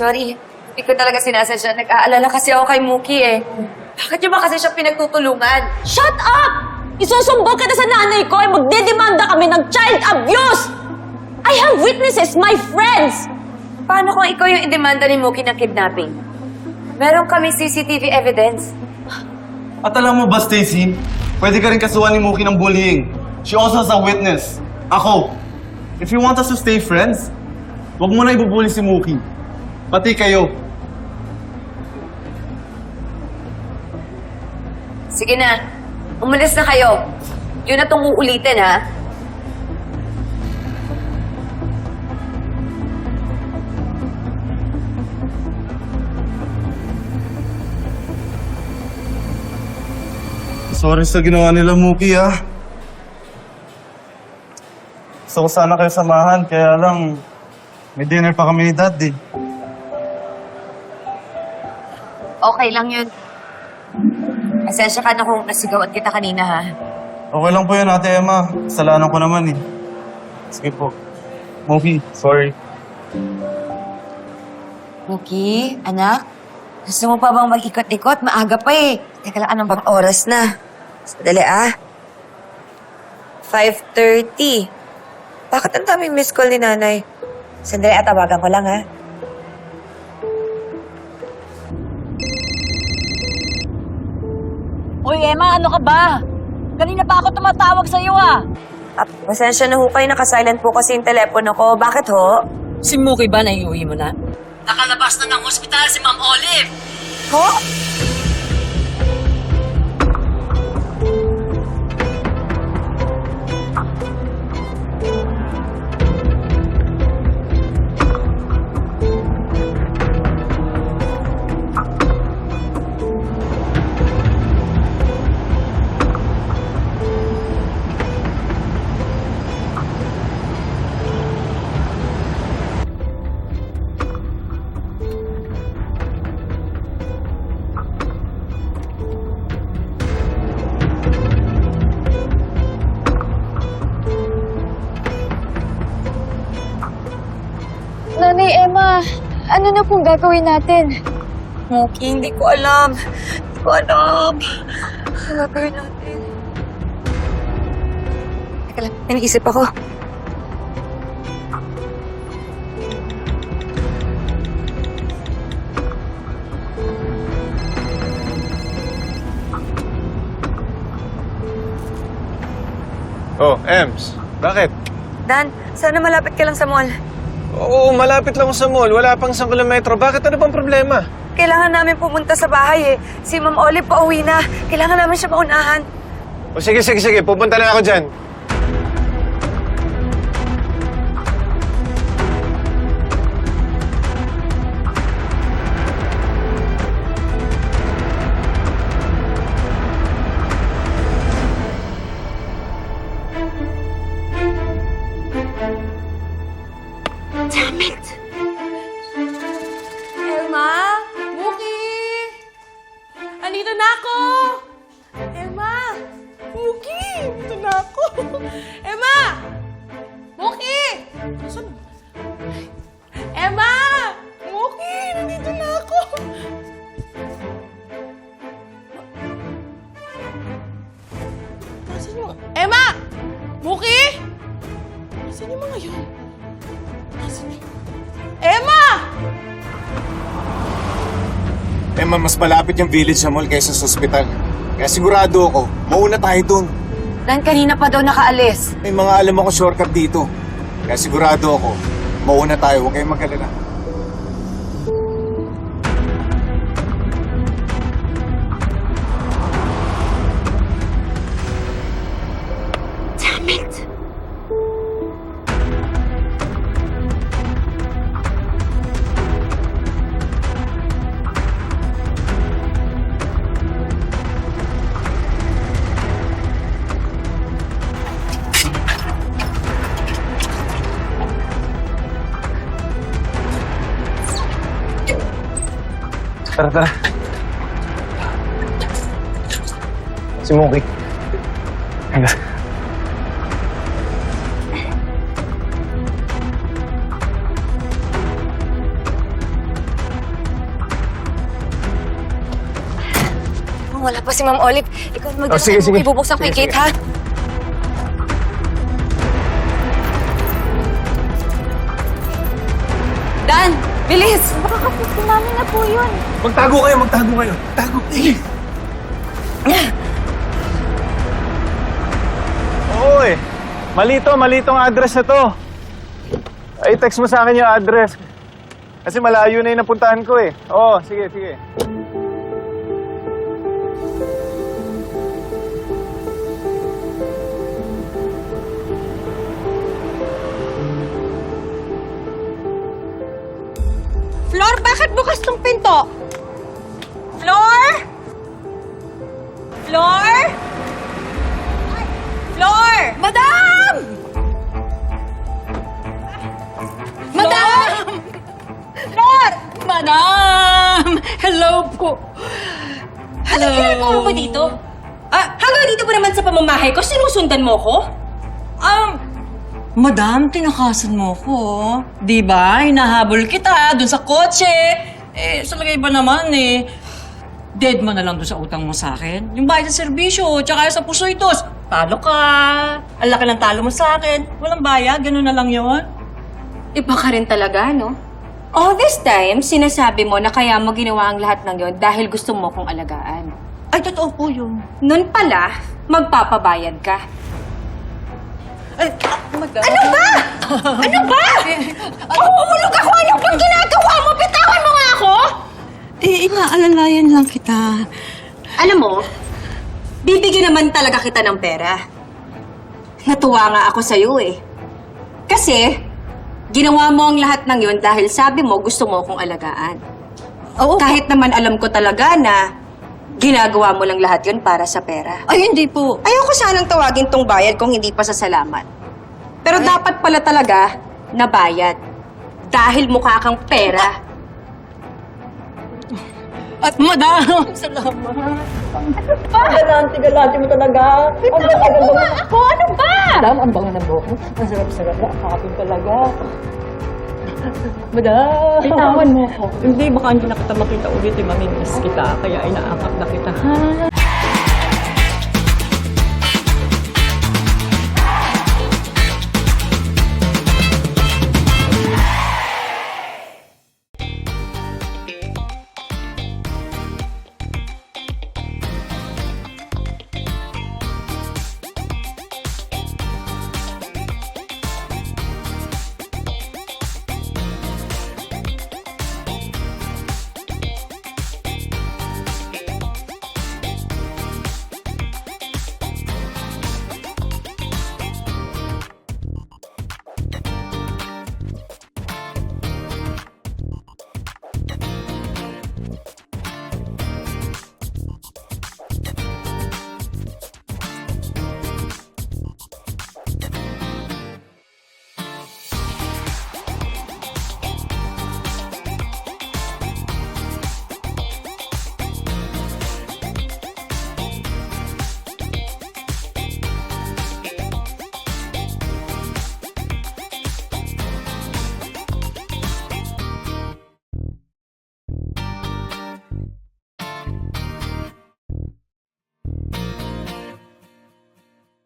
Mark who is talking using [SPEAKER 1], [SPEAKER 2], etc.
[SPEAKER 1] Sorry. Hindi ko talaga sinasadya. Nag-aalala kasi ako kay Mookie eh. Bakit niyo ba kasi siya pinagtutulungan?
[SPEAKER 2] Shut up! Isusumbong ka na sa nanay ko ay magdedemanda kami ng child abuse! I have witnesses, my friends!
[SPEAKER 1] Paano kung ikaw yung indemanda ni Mookie ng kidnapping? Meron kami CCTV evidence.
[SPEAKER 3] At alam mo ba, Stacy? Pwede ka rin kasuhan ni Mookie ng bullying. She also has a witness. Ako. If you want us to stay friends, huwag mo na ibubuli si Mookie. Pati kayo.
[SPEAKER 1] Sige na. Umalis na kayo. Yun na itong uulitin, ha?
[SPEAKER 3] Sorry sa ginawa nila, Mookie, ah. Gusto ko sana kayo samahan, kaya lang may dinner pa kami ni Dad, eh.
[SPEAKER 1] Okay lang yun. Asensya ka na kung nasigawan kita kanina, ha?
[SPEAKER 3] Okay lang po yun, Ate Emma. Kasalanan ko naman, eh. Sige po. Mookie, sorry.
[SPEAKER 1] Mookie, anak? Gusto mo pa bang mag-ikot-ikot? Maaga pa eh. Teka lang, anong bang oras na? Sandali ah. 5.30. Bakit ang daming miss call ni nanay? Sandali at tawagan ko lang ha.
[SPEAKER 2] Uy, Emma, ano ka ba? Kanina pa ako tumatawag sa'yo ah!
[SPEAKER 1] Ah, pasensya na ho kayo, nakasilent po kasi yung telepono ko. Bakit ho?
[SPEAKER 2] Si Mookie ba naiuwi mo na? Nakalabas na ng ospital si Ma'am Olive!
[SPEAKER 1] Ho?
[SPEAKER 4] Ano na pong gagawin natin?
[SPEAKER 1] Mookie, hindi ko alam. Hindi ko alam. Ano gagawin natin? Teka lang, may naisip ako.
[SPEAKER 5] Oh, Ems. Bakit?
[SPEAKER 1] Dan, sana malapit ka lang sa mall.
[SPEAKER 5] Oo, malapit lang sa mall. Wala pang isang kilometro. Bakit? Ano bang problema?
[SPEAKER 1] Kailangan namin pumunta sa bahay eh. Si Ma'am Olive pauwi na. Kailangan namin siya maunahan.
[SPEAKER 5] O sige, sige, sige. Pupunta na ako dyan.
[SPEAKER 6] Muki! Andito na ako! Emma! Muki! Saan? Emma! Muki! Nandito na ako! Nasaan yung... Emma! Muki! Nasaan yung mga yun? Nasaan. Emma!
[SPEAKER 5] Emma, mas malapit yung village sa mall kaysa sa ospital. Kaya sigurado ako, mauna tayo dun.
[SPEAKER 1] Dan, kanina pa daw nakaalis.
[SPEAKER 5] May mga alam ako shortcut dito. Kaya sigurado ako, mauna tayo. Huwag kayong mag-alala. Tara, tara. Si Mookie. Hanggang.
[SPEAKER 4] Wala pa si Ma'am Olive. Ikaw na mag-
[SPEAKER 5] Oh, sige, sige.
[SPEAKER 4] Ibubuksan ko yung gate, ha? Dan! Bilis! Namin na po yun.
[SPEAKER 5] Magtago kayo, magtago kayo. Tago. Oo eh. Malito, malitong address na to. Ay, text mo sa akin yung address. Kasi malayo na yung napuntahan ko eh. Oo, sige, sige.
[SPEAKER 2] Tong pinto? Flor? Flor? Flor!
[SPEAKER 4] Madam! Madam!
[SPEAKER 2] Flor! Madam! Hello po. Hello. Ano ginagawa mo dito? Ah, hanggang dito ba naman sa pamamahay ko? Sinusundan mo ko?
[SPEAKER 7] Um, Madam, tinakasan mo ko. Di ba? Hinahabol kita dun sa kotse. Eh, sa lagay ba naman eh, dead mo na lang dun sa utang mo sa akin. Yung bayad sa serbisyo, tsaka sa puso itos. Talo ka. Ang laki ng talo mo sa akin. Walang bayad, ganun na lang yon.
[SPEAKER 2] Iba ka rin talaga, no? All this time, sinasabi mo na kaya mo ginawa ang lahat ng yon dahil gusto mo kong alagaan.
[SPEAKER 7] Ay, totoo po yun.
[SPEAKER 2] Nun pala, magpapabayad ka.
[SPEAKER 7] Ay, madam.
[SPEAKER 2] Ano ba? Ano ba? Mahuhulog ako! Ano bang ginagawa mo? Bitawan mo nga ako!
[SPEAKER 7] Eh, inaalalayan lang kita.
[SPEAKER 2] Alam mo, bibigyan naman talaga kita ng pera. Natuwa nga ako sa'yo eh. Kasi, ginawa mo ang lahat ng yon dahil sabi mo gusto mo akong alagaan.
[SPEAKER 7] Oo.
[SPEAKER 2] Kahit naman alam ko talaga na ginagawa mo lang lahat yon para sa pera.
[SPEAKER 7] Ay, hindi po.
[SPEAKER 2] Ayoko sanang tawagin tong bayad kung hindi pa sa salamat. Pero dapat pala talaga na bayad. Dahil mukha kang pera.
[SPEAKER 7] At madam, salamat. Ano ba? Galante-galante mo talaga. Ang tagal mo.
[SPEAKER 2] Ako, ano ba?
[SPEAKER 7] Madam, ang bango ng buhok mo. Ang sarap-sarap na. Akapin talaga. Madam. Bitawan mo ko. Hindi, baka hindi na kita makita ulit. Eh, mamimiss kita. Kaya inaakap na kita. Ha?